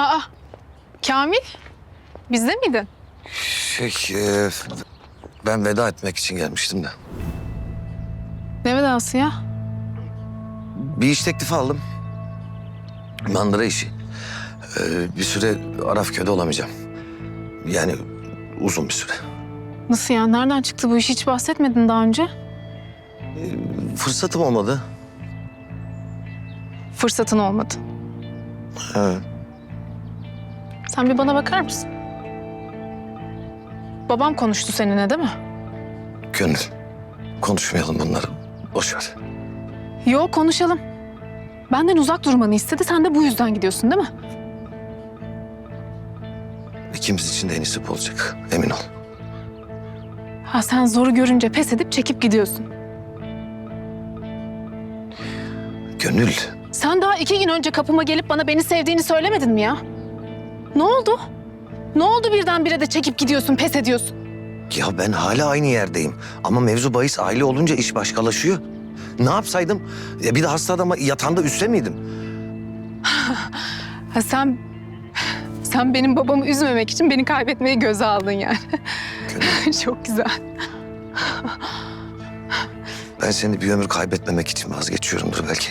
Aa, Kamil, bizde miydin? Şey, e, ben veda etmek için gelmiştim de. Ne vedası ya? Bir iş teklifi aldım. Mandıra işi. E, bir süre Arafköy'de olamayacağım. Yani uzun bir süre. Nasıl ya? Nereden çıktı bu iş? Hiç bahsetmedin daha önce. Fırsatım olmadı. Fırsatın olmadı. Evet. Sen bir bana bakar mısın? Babam konuştu seninle değil mi? Gönül, konuşmayalım bunları. Boş ver. Yok konuşalım. Benden uzak durmanı istedi. Sen de bu yüzden gidiyorsun değil mi? İkimiz için de en iyisi bu olacak. Emin ol. Ha sen zoru görünce pes edip çekip gidiyorsun. Gönül, Sen daha iki gün önce kapıma gelip bana beni sevdiğini söylemedin mi ya? Ne oldu? Ne oldu birdenbire de çekip gidiyorsun, pes ediyorsun? ya ben hala aynı yerdeyim. Ama mevzu bahis aile olunca iş başkalaşıyor. Ne yapsaydım? Ya bir de hasta adama yatağında üsse miydim? Ha sen... Sen benim babamı üzmemek için beni kaybetmeyi göze aldın yani. Çok güzel. ben seni bir ömür kaybetmemek için vazgeçiyorumdur belki.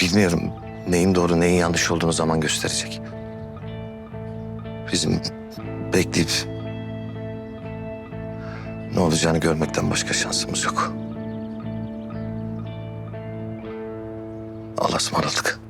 Bilmiyorum neyin doğru neyin yanlış olduğunu zaman gösterecek. Bizim bekleyip ne olacağını görmekten başka şansımız yok. Allah'a ısmarladık.